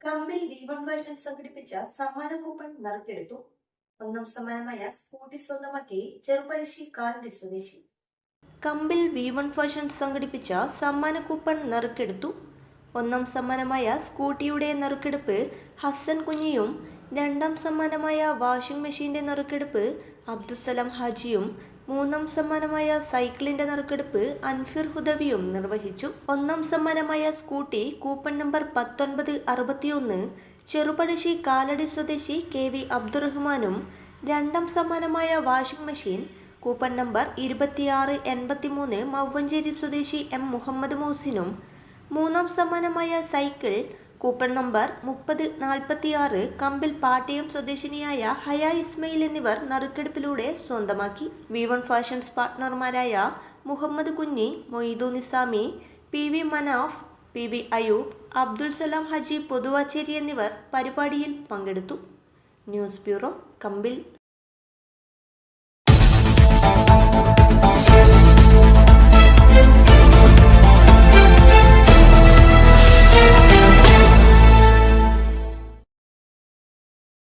കമ്പിൽ V one fashion സംഘടിപ്പിച്ച സമ്മാന coupon നറുക്കെടുത്തു. ഒന്നാം സമ്മാനമായ സ്കൂട്ടി സ്വന്തമാക്കി ചെറുപഴശ്ശി കാലടി സ്വദേശി. കമ്പിൽ വി വൺ ഫാഷൻ സംഘടിപ്പിച്ച സമ്മാന കൂപ്പൺ നറുക്കെടുത്തു. ഒന്നാം സമ്മാനമായ സ്കൂട്ടിയുടെ നറുക്കെടുപ്പ് ഹസൻ കുഞ്ഞിയും രണ്ടാം സമ്മാനമായ വാഷിംഗ് മെഷീന്റെ നറുക്കെടുപ്പ് അബ്ദുസലാം ഹാജിയും മൂന്നാം സമ്മാനമായ സൈക്കിളിന്റെ നറുക്കെടുപ്പ് അൻഫിർ ഹുദവിയും നിർവഹിച്ചു. ഒന്നാം സമ്മാനമായ സ്കൂട്ടി കൂപ്പൺ നമ്പർ പത്തൊൻപത് അറുപത്തിയൊന്ന് ചെറുപഴശ്ശി കാലടി സ്വദേശി കെ വി അബ്ദുറഹ്മാനും രണ്ടാം സമ്മാനമായ വാഷിംഗ് മെഷീൻ കൂപ്പൺ നമ്പർ ഇരുപത്തിയാറ് എൺപത്തിമൂന്ന് മവ്വഞ്ചേരി സ്വദേശി എം മുഹമ്മദ് മൗസിനും മൂന്നാം സമ്മാനമായ സൈക്കിൾ കൂപ്പൺ നമ്പർ മുപ്പത് നാൽപ്പത്തിയാറ് കമ്പിൽ പാട്ടയം സ്വദേശിനിയായ ഹയ ഇസ്മയിൽ എന്നിവർ നറുക്കെടുപ്പിലൂടെ സ്വന്തമാക്കി. V one fashions പാർട്ട്ണർമാരായ Muhammad Kunhi Moidu Nizami P V Manaf P V Ayub Abdul Salam Haji Pothuvacheri എന്നിവർ പരിപാടിയിൽ പങ്കെടുത്തു. News bureau Kambil.